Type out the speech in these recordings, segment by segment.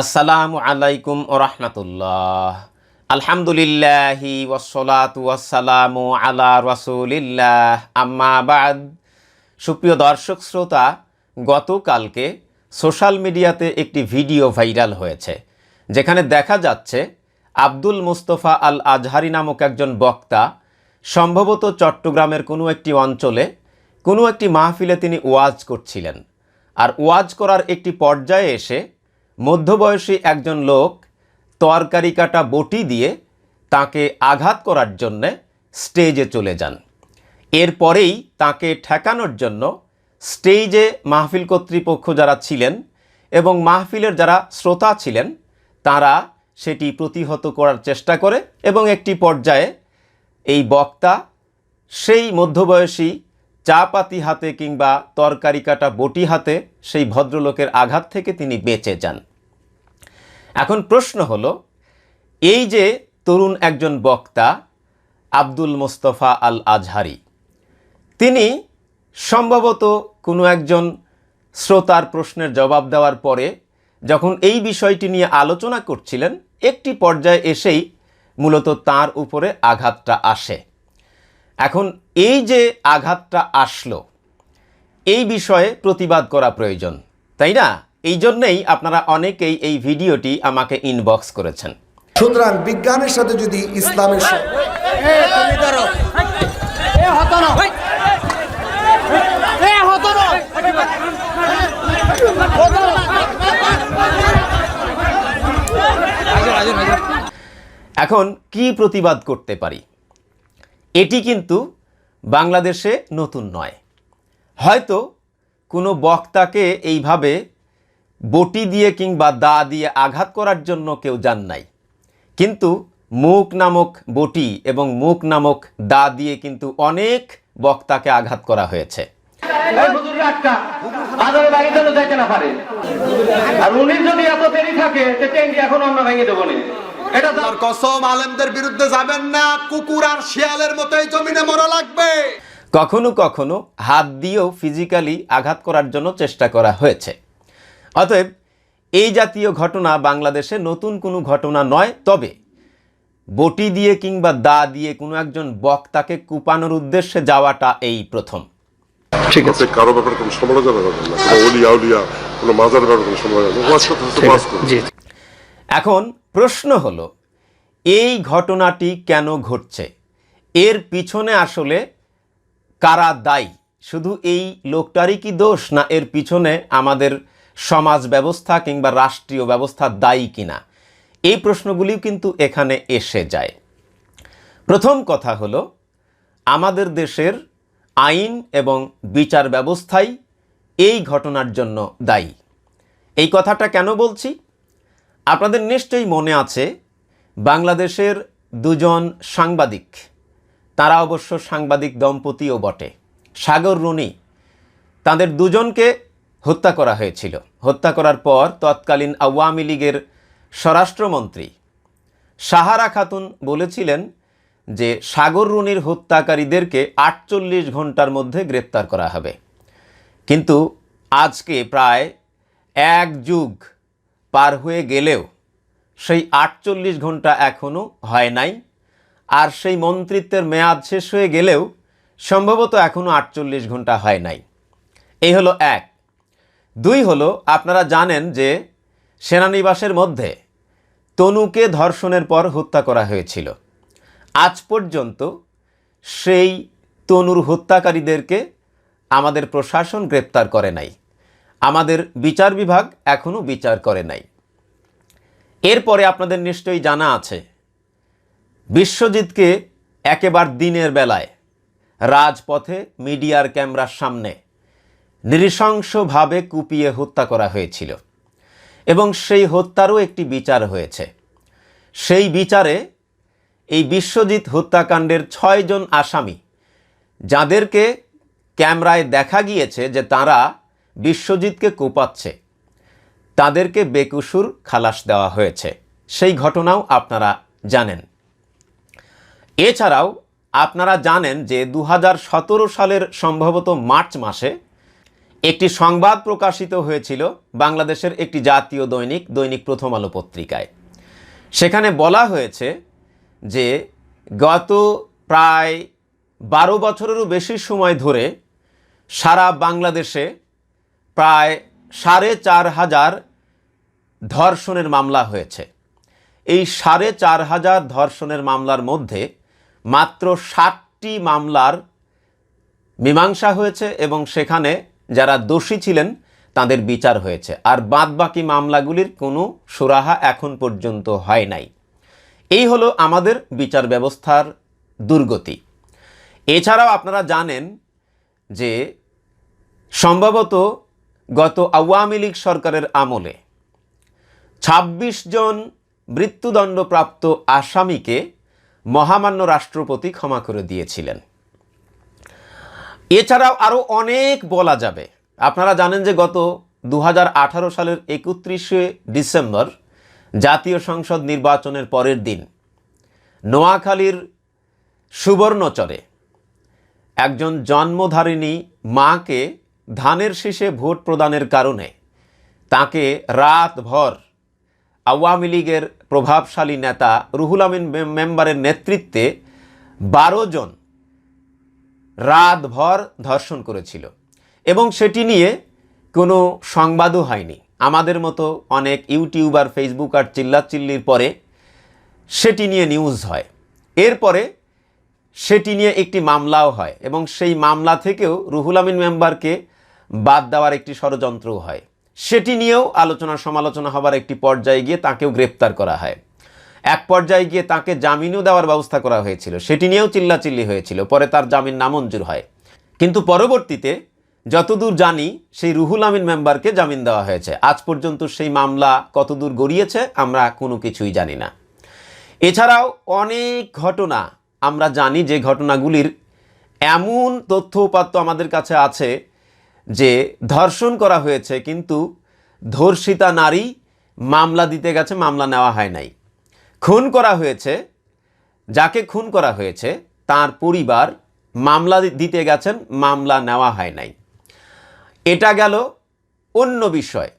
আসসালামু আলাইকুম ও রহমতুল্লাহ। আলহামদুলিল্লাহি ওসলাতু ওয়াসালামু আলা রসুলিল্লাহ। আম্মা বাদ। সুপ্রিয় দর্শক শ্রোতা, গতকালকে সোশ্যাল মিডিয়াতে একটি ভিডিও ভাইরাল হয়েছে, যেখানে দেখা যাচ্ছে আব্দুল মুস্তফা আল আজহারি নামক একজন বক্তা সম্ভবত চট্টগ্রামের কোনো একটি অঞ্চলে কোনো একটি মাহফিলে তিনি ওয়াজ করছিলেন। আর ওয়াজ করার একটি পর্যায়ে এসে মধ্যবয়সী একজন লোক তরকারি কাটা বটি দিয়ে তাকে আঘাত করার জন্যে স্টেজে চলে যান। এরপরেই তাকে ঠেকানোর জন্য স্টেজে মাহফিল কর্তৃপক্ষ যারা ছিলেন এবং মাহফিলের যারা শ্রোতা ছিলেন, তারা সেটি প্রতিহত করার চেষ্টা করে এবং একটি পর্যায়ে এই বক্তা সেই মধ্যবয়সী চা পাতি হাতে কিংবা তরকারি কাটা বটি হাতে সেই ভদ্রলোকের আঘাত থেকে তিনি বেঁচে যান। এখন প্রশ্ন হলো, এই যে তরুণ একজন বক্তা আব্দুল মোস্তফা আল আজহারি তিনি সম্ভবত কোনো একজন শ্রোতার প্রশ্নের জবাব দেওয়ার পরে যখন এই বিষয়টি নিয়ে আলোচনা করছিলেন, একটি পর্যায়ে এসেই মূলত তার উপরে আঘাতটা আসে। এখন এই যে আঘাতটা আসলো এই বিষয়ে প্রতিবাদ করা প্রয়োজন তাই না? এই জন্যেই আপনারা অনেকেই এই ভিডিওটি আমাকে ইনবক্স করেছেন। সুতরাং বিজ্ঞানের সাথে যদি ইসলামের এখন কি প্রতিবাদ করতে পারি? এটি কিন্তু বাংলাদেশে নতুন নয়। হয়তো কোনো বক্তাকে এইভাবে বটি দিয়ে কিংবা দা দিয়ে আঘাত করার জন্য কেউ যান নাই। কিন্তু মুখ নামক বটি এবং মুখ নামক দা দিয়ে কিন্তু অনেক বক্তাকে আঘাত করা হয়েছে। আর উনি যদি এত দেরি থাকে এখন আমরা ভেঙে দেবো নি। এটা তো আল্লাহর কসম আলেমদের বিরুদ্ধে যাবেন না কুকুর আর শিয়ালের মতোই জমিনে মরা লাগবে। কখনো কখনো হাত দিয়েও ফিজিক্যালি আঘাত করার জন্য চেষ্টা করা হয়েছে। অতএব এই জাতীয় ঘটনা বাংলাদেশে নতুন কোনো ঘটনা নয় তবে বটি দিয়ে কিংবা দা দিয়ে কোনো একজন বক্তাকে কুপানোর উদ্দেশ্যে যাওয়াটা এই প্রথম। আপনি কারও ব্যাপারে কোনো সমালোচনা করবেন না কোনো অলিয়া উলিয়া কোনো মাজার ব্যাপারে কোনো সমালোচনা এখন প্রশ্ন হলো, এই ঘটনাটি কেন ঘটছে? এর পিছনে আসলে কারা দায়ী? শুধু এই লোকটারই কি দোষ, না এর পিছনে আমাদের সমাজ ব্যবস্থা কিংবা রাষ্ট্রীয় ব্যবস্থা দায়ী কিনা? এই প্রশ্নগুলিও কিন্তু এখানে এসে যায়। প্রথম কথা হলো, আমাদের দেশের আইন এবং বিচার ব্যবস্থাই এই ঘটনার জন্য দায়ী। এই কথাটা কেন বলছি? আপনাদের নিশ্চয়ই মনে আছে, বাংলাদেশের দুজন সাংবাদিক। তারা অবশ্য সাংবাদিক দম্পতিও বটে। সাগর রুনি, তাদের দুজনকে হত্যা করা হয়েছিল। হত্যা করার পর তৎকালীন আওয়ামী লীগের স্বরাষ্ট্রমন্ত্রী সাহারা খাতুন বলেছিলেন যে সাগর রুনির হত্যাকারীদেরকে আটচল্লিশ ঘণ্টার মধ্যে গ্রেপ্তার করা হবে। কিন্তু আজকে প্রায় এক যুগ পার হয়ে গেলেও সেই আটচল্লিশ ঘণ্টা এখনও হয় নাই। আর সেই মন্ত্রিত্বের মেয়াদ শেষ হয়ে গেলেও সম্ভবত এখনও আটচল্লিশ ঘণ্টা হয় নাই। এই হলো এক। দুই হলো, আপনারা জানেন যে সেনানিবাসের মধ্যে তনুকে ধর্ষণের পর হত্যা করা হয়েছিল। আজ পর্যন্ত সেই তনুর হত্যাকারীদেরকে আমাদের প্রশাসন গ্রেপ্তার করে নাই। আমাদের বিচার বিভাগ এখনও বিচার করে নাই। এরপরে আপনাদের নিশ্চয়ই জানা আছে, বিশ্বজিৎকে একেবার দিনের বেলায় রাজপথে মিডিয়ার ক্যামেরার সামনে নৃশংসভাবে কুপিয়ে হত্যা করা হয়েছিল এবং সেই হত্যারও একটি বিচার হয়েছে। সেই বিচারে এই বিশ্বজিৎ হত্যাকাণ্ডের ছয়জন আসামি, যাদেরকে ক্যামেরায় দেখা গিয়েছে যে তারা বিশ্বজিৎকে কোপাচ্ছে। তাদেরকে বেকুসুর খালাস দেওয়া হয়েছে। সেই ঘটনাও আপনারা জানেন। এছাড়াও আপনারা জানেন যে দু হাজার সতেরো সালের সম্ভবত মার্চ মাসে একটি সংবাদ প্রকাশিত হয়েছিল বাংলাদেশের একটি জাতীয় দৈনিক দৈনিক প্রথম আলো পত্রিকায়। সেখানে বলা হয়েছে যে গত প্রায় বারো বছরেরও বেশি সময় ধরে সারা বাংলাদেশে প্রায় সাড়ে চার হাজার ধর্ষণের মামলা হয়েছে। এই সাড়ে চার হাজার ধর্ষণের মামলার মধ্যে মাত্র ষাটটি মামলার মীমাংসা হয়েছে এবং সেখানে যারা দোষী ছিলেন তাদের বিচার হয়েছে। আর বাদবাকি মামলাগুলির কোনো সুরাহা এখন পর্যন্ত হয় নাই। এই হলো আমাদের বিচার ব্যবস্থার দুর্গতি। এছাড়াও আপনারা জানেন যে সম্ভবত গত আওয়ামী লীগ সরকারের আমলে ২৬ জন মৃত্যুদণ্ডপ্রাপ্ত আসামিকে মহামান্য রাষ্ট্রপতি ক্ষমা করে দিয়েছিলেন। এছাড়াও আরও অনেক বলা যাবে। আপনারা জানেন যে গত দু হাজার আঠারো সালের একত্রিশে ডিসেম্বর জাতীয় সংসদ নির্বাচনের পরের দিন নোয়াখালীর সুবর্ণচরে একজন জন্মধারিণী মাকে ধানের শীষে ভোট প্রদানের কারণে তাকে রাতভর আওয়ামী লীগের প্রভাবশালী নেতা রুহুল আমিন মেম- মেম্বারের নেতৃত্বে বারো জন রাতভর ধর্ষণ করেছিল। এবং সেটি নিয়ে কোনো সংবাদও হয়নি। আমাদের মতো অনেক ইউটিউবার ফেসবুক আর চিল্লাচিল্লির পরে সেটি নিয়ে নিউজ হয়। এরপরে সেটি নিয়ে একটি মামলাও হয় এবং সেই মামলা থেকেও রুহুল আমিন মেম্বারকে বাদ দেওয়ার একটি ষড়যন্ত্রও হয়। সেটি নিয়েও আলোচনা সমালোচনা হবার একটি পর্যায়ে গিয়ে তাকেও গ্রেপ্তার করা হয়। এক পর্যায়ে গিয়ে তাকে জামিনও দেওয়ার ব্যবস্থা করা হয়েছিল। সেটি নিয়েও চিল্লাচিল্লি হয়েছিল। পরে তার জামিন নামঞ্জুর হয়। কিন্তু পরবর্তীতে যতদূর জানি, সেই রুহুল আমিন মেম্বারকে জামিন দেওয়া হয়েছে। আজ পর্যন্ত সেই মামলা কতদূর গড়িয়েছে, আমরা কোনো কিছুই জানি না। এছাড়াও অনেক ঘটনা আমরা জানি যে ঘটনাগুলির এমন তথ্য উপাত্ত আমাদের কাছে আছে যে ধর্ষণ করা হয়েছে, কিন্তু ধর্ষিতা নারী মামলা দিতে গেছে, মামলা নেওয়া হয় নাই। খুন করা হয়েছে, যাকে খুন করা হয়েছে, তার পরিবার মামলা দিতে গেছেন, মামলা নেওয়া হয় নাই। এটা গেল অন্য বিষয়।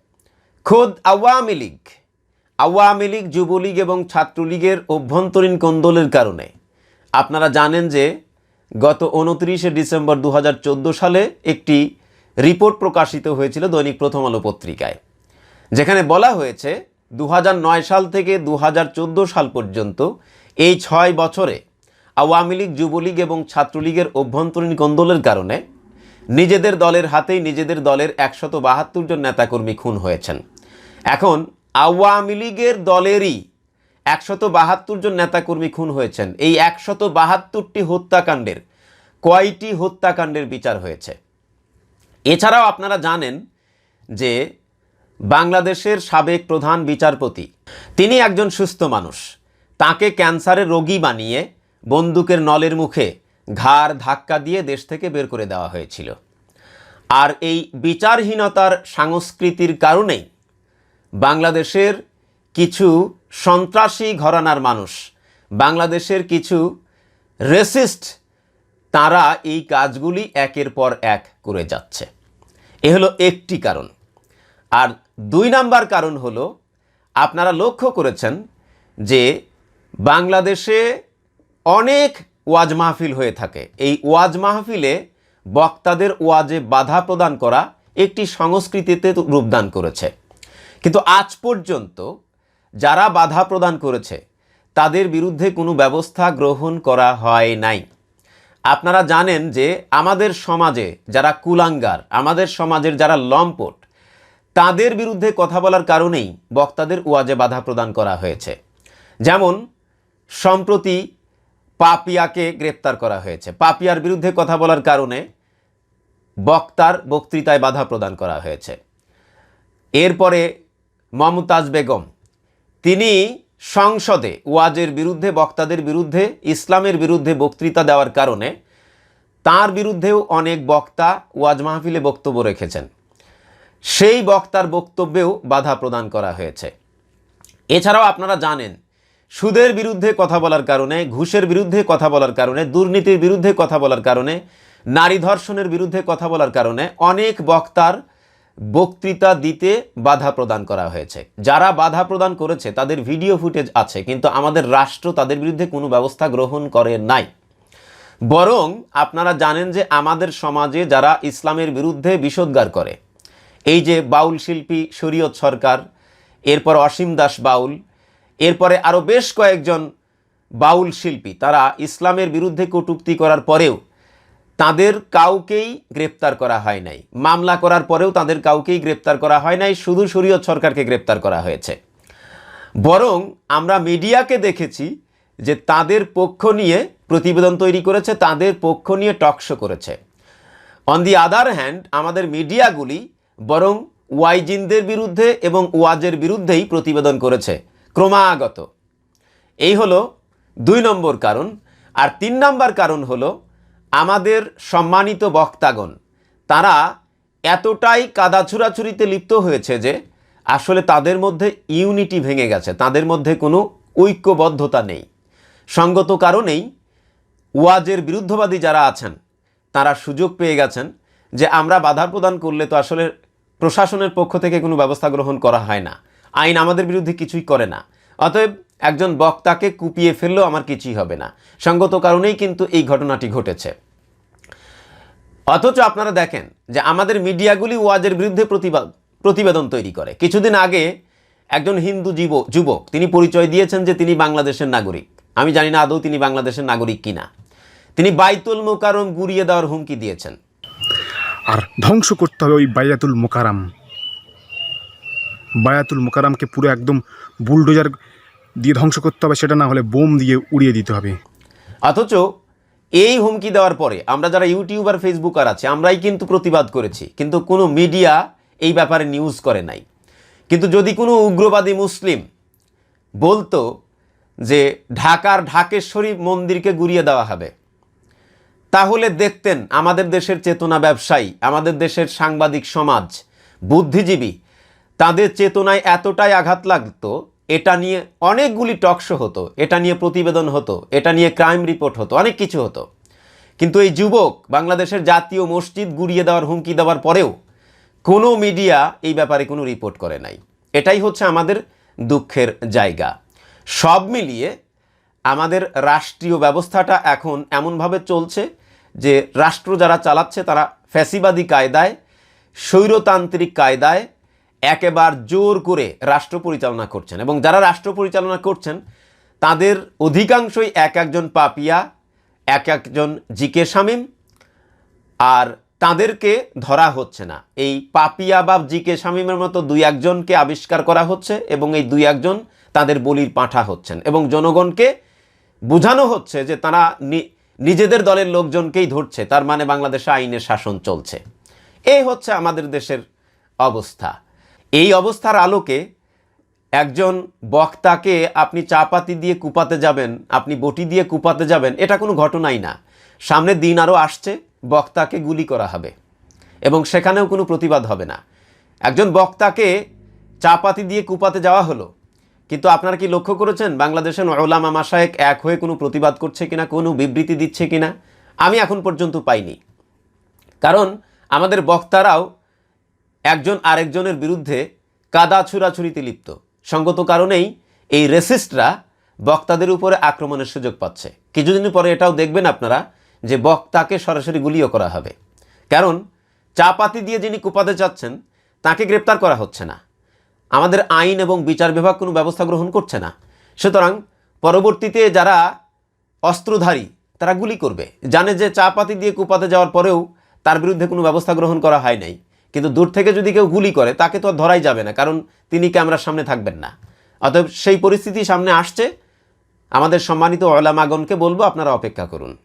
খোদ আওয়ামী লীগ আওয়ামী লীগ, যুবলীগ এবং ছাত্রলীগের অভ্যন্তরীণ কোন্দলের কারণে। আপনারা জানেন যে গত উনত্রিশে ডিসেম্বর দু হাজার চোদ্দ সালে একটি রিপোর্ট প্রকাশিত হয়েছিল দৈনিক প্রথম আলো পত্রিকায়, যেখানে বলা হয়েছে দু হাজার নয় সাল থেকে দু হাজার চোদ্দ সাল পর্যন্ত এই ছয় বছরে আওয়ামী লীগ, যুবলীগ এবং ছাত্রলীগের অভ্যন্তরীণ কোন্দলের কারণে নিজেদের দলের হাতেই নিজেদের দলের একশত বাহাত্তর জন নেতাকর্মী খুন হয়েছেন। এখন আওয়ামী লীগের দলেরই একশত বাহাত্তর জন নেতাকর্মী খুন হয়েছেন। এই একশত বাহাত্তরটি হত্যাকাণ্ডের কয়টি হত্যাকাণ্ডের বিচার হয়েছে? এছাড়াও আপনারা জানেন যে বাংলাদেশের সাবেক প্রধান বিচারপতি, তিনি একজন সুস্থ মানুষ। তাকে ক্যান্সারের রোগী বানিয়ে বন্দুকের নলের মুখে ঘাড় ধাক্কা দিয়ে দেশ থেকে বের করে দেওয়া হয়েছিল। আর এই বিচারহীনতার সংস্কৃতির কারণেই বাংলাদেশের কিছু সন্ত্রাসী ঘরানার মানুষ, বাংলাদেশের কিছু রেসিস্ট, তারা এই কাজগুলি একের পর এক করে যাচ্ছে। এ হলো একটি কারণ। আর দুই নাম্বার কারণ হলো, আপনারা লক্ষ্য করেছেন যে বাংলাদেশে অনেক ওয়াজ মাহফিল হয়ে থাকে। এই ওয়াজ মাহফিলে বক্তাদের ওয়াজে বাধা প্রদান করা একটি সংস্কৃতিতে রূপদান করেছে। কিন্তু আজ পর্যন্ত যারা বাধা প্রদান করেছে, তাদের বিরুদ্ধে কোনো ব্যবস্থা গ্রহণ করা হয় নাই। আপনারা জানেন যে আমাদের সমাজে যারা কুলাঙ্গার, আমাদের সমাজের যারা লম্পট, তাদের বিরুদ্ধে কথা বলার কারণেই বক্তাদের ওয়াজে বাধা প্রদান করা হয়েছে। যেমন, সম্প্রতি পাপিয়াকে গ্রেপ্তার করা হয়েছে। পাপিয়ার বিরুদ্ধে কথা বলার কারণে বক্তার বক্তৃতায় বাধা প্রদান করা হয়েছে। এরপরে মমতাজ বেগম, তিনি সংসদে ওয়াজের বিরুদ্ধে, বক্তাদের বিরুদ্ধে, ইসলামের বিরুদ্ধে বক্তৃতা দেওয়ার কারণে তার বিরুদ্ধেও অনেক বক্তা ওয়াজ মাহফিলে বক্তব্য রেখেছেন। সেই বক্তার বক্তব্যেও বাধা প্রদান করা হয়েছে। এছাড়াও আপনারা জানেন, সুদের বিরুদ্ধে কথা বলার কারণে, ঘুষের বিরুদ্ধে কথা বলার কারণে, দুর্নীতির বিরুদ্ধে কথা বলার কারণে, নারী ধর্ষণের বিরুদ্ধে কথা বলার কারণে অনেক বক্তার বক্তৃতা দিতে বাধা প্রদান করা হয়েছে। যারা বাধা প্রদান করেছে, তাদের ভিডিও ফুটেজ আছে, কিন্তু আমাদের রাষ্ট্র তাদের বিরুদ্ধে কোনো ব্যবস্থা গ্রহণ করে নাই। বরং আপনারা জানেন যে আমাদের সমাজে যারা ইসলামের বিরুদ্ধে বিষোদ্গার করে, এই যে বাউল শিল্পী শরীয়ত সরকার, এরপর অসীম দাস বাউল, এরপরে আরও বেশ কয়েকজন বাউল শিল্পী, তারা ইসলামের বিরুদ্ধে কটূক্তি করার পরেও তাদের কাউকেই গ্রেপ্তার করা হয় নাই। মামলা করার পরেও তাদের কাউকেই গ্রেপ্তার করা হয় নাই, শুধু শরীয়ত সরকারকে গ্রেপ্তার করা হয়েছে। বরং আমরা মিডিয়াকে দেখেছি যে তাদের পক্ষ নিয়ে প্রতিবেদন তৈরি করেছে, তাদের পক্ষ নিয়ে টকশো করেছে। অন দি আদার হ্যান্ড আমাদের মিডিয়াগুলি বরং ওয়াইজিনদের বিরুদ্ধে এবং ওয়াজের বিরুদ্ধেই প্রতিবেদন করেছে, ক্রমাগত। এই হলো দুই নম্বর কারণ। আর তিন নম্বর কারণ হলো আমাদের সম্মানিত বক্তাগণ, তারা এতটাই কাদা ছুড়াছুরিতে লিপ্ত হয়েছে যে আসলে তাদের মধ্যে ইউনিটি ভেঙে গেছে, তাদের মধ্যে কোনো ঐক্যবদ্ধতা নেই। সঙ্গত কারণেই ওয়াজের বিরুদ্ধবাদী যারা আছেন, তারা সুযোগ পেয়ে গেছেন যে আমরা বাধা প্রদান করলে তো আসলে প্রশাসনের পক্ষ থেকে কোনো ব্যবস্থা গ্রহণ করা হয় না। আইন আমাদের বিরুদ্ধে কিছুই করে না। অতএব একজন বক্তাকে কুপিয়ে ফেললেও আমার কিছুই হবে না। সঙ্গত কারণেই কিন্তু এই ঘটনাটি ঘটেছে। অথচ আপনারা দেখেন যে আমাদের মিডিয়াগুলি ওয়াজের বিরুদ্ধে প্রতিবাদ, প্রতিবেদন তৈরি করে। কিছুদিন আগে একজন হিন্দু জীব, যুবক, তিনি পরিচয় দিয়েছেন যে তিনি বাংলাদেশের নাগরিক। আমি জানি না আদৌ তিনি বাংলাদেশের নাগরিক কিনা। তিনি বাইতুল মোকারম গুড়িয়ে দেওয়ার হুমকি দিয়েছেন। আর ধ্বংস করতে হবে ওই বায়াতুল মোকারাম বায়াতুল মোকারামকে পুরো একদম বুলডোজার দিয়ে ধ্বংস করতে হবে, সেটা না হলে বোম দিয়ে উড়িয়ে দিতে হবে। অথচ এই হুমকি দেওয়ার পরে আমরা যারা ইউটিউবার, ফেসবুকার আছে, আমরাই কিন্তু প্রতিবাদ করেছি, কিন্তু কোনো মিডিয়া এই ব্যাপারে নিউজ করে নাই। কিন্তু যদি কোনো উগ্রবাদী মুসলিম বলতো যে ঢাকার ঢাকেশ্বরী মন্দিরকে গুড়িয়ে দেওয়া হবে, তাহলে দেখতেন আমাদের দেশের চেতনা ব্যবসায়ী, আমাদের দেশের সাংবাদিক সমাজ, বুদ্ধিজীবী, তাদের চেতনায় এতটাই আঘাত লাগতো এটা নিয়ে অনেকগুলি টকশো হতো, এটা নিয়ে প্রতিবেদন হতো, এটা নিয়ে ক্রাইম রিপোর্ট হতো, অনেক কিছু হতো। কিন্তু এই যুবক বাংলাদেশের জাতীয় মসজিদ গুড়িয়ে দেওয়ার হুমকি দেওয়ার পরেও কোনো মিডিয়া এই ব্যাপারে কোনো রিপোর্ট করে নাই। এটাই হচ্ছে আমাদের দুঃখের জায়গা। সব মিলিয়ে আমাদের রাষ্ট্রীয় ব্যবস্থাটা এখন এমনভাবে চলছে যে রাষ্ট্র যারা চালাচ্ছে তারা ফ্যাসিবাদী কায়দায়, স্বৈরতান্ত্রিক কায়দায় একেবার জোর করে রাষ্ট্র পরিচালনা করছেন এবং যারা রাষ্ট্র পরিচালনা করছেন, তাদের অধিকাংশই এক একজন পাপিয়া, এক একজন জিকে শামীম, আর তাদেরকে ধরা হচ্ছে না। এই পাপিয়া বা জিকে শামীমের মতো দুই একজনকে আবিষ্কার করা হচ্ছে এবং এই দুই একজন তাদের বলির পাঁঠা হচ্ছেন এবং জনগণকে বোঝানো হচ্ছে যে তারা নিজেদের দলের লোকজনকেই ধরছে, তার মানে বাংলাদেশে আইনের শাসন চলছে। এই হচ্ছে আমাদের দেশের অবস্থা। এই অবস্থার আলোকে একজন বক্তাকে আপনি চাপাতি দিয়ে কুপাতে যাবেন, আপনি বটি দিয়ে কুপাতে যাবেন, এটা কোনো ঘটনাই না। সামনে দিন আরও আসছে, বক্তাকে গুলি করা হবে এবং সেখানেও কোনো প্রতিবাদ হবে না। একজন বক্তাকে চাপাতি দিয়ে কুপাতে যাওয়া হলো, কিন্তু আপনারা কি লক্ষ্য করেছেন বাংলাদেশের ওলামা মাসায়েক এক হয়ে কোনো প্রতিবাদ করছে কিনা, কোনো বিবৃতি দিচ্ছে কিনা? আমি এখন পর্যন্ত পাইনি। কারণ আমাদের বক্তারাও একজন আরেকজনের বিরুদ্ধে কাদা ছুরাছুরিতে লিপ্ত। সঙ্গত কারণেই এই রেসিস্টরা বক্তাদের উপরে আক্রমণের সুযোগ পাচ্ছে। কিছুদিন পরে এটাও দেখবেন আপনারা যে বক্তাকে সরাসরি গুলিও করা হবে। কারণ চাপাতি দিয়ে যিনি কুপাতে চাচ্ছেন তাকে গ্রেপ্তার করা হচ্ছে না। আমাদের আইন এবং বিচার বিভাগ কোনো ব্যবস্থা গ্রহণ করছে না। সুতরাং পরবর্তীতে যারা অস্ত্রধারী, তারা গুলি করবে। জানে যে চা পাতি দিয়ে কুপাতে যাওয়ার পরেও তার বিরুদ্ধে কোনো ব্যবস্থা গ্রহণ করা হয় নাই। কিন্তু দূর থেকে যদি কেউ গুলি করে, তাকে তো আর ধরাই যাবে না, কারণ তিনি ক্যামেরার সামনে থাকবেন না। অতএব সেই পরিস্থিতি সামনে আসছে। আমাদের সম্মানিত ওলামাগণকে বলব, আপনারা অপেক্ষা করুন।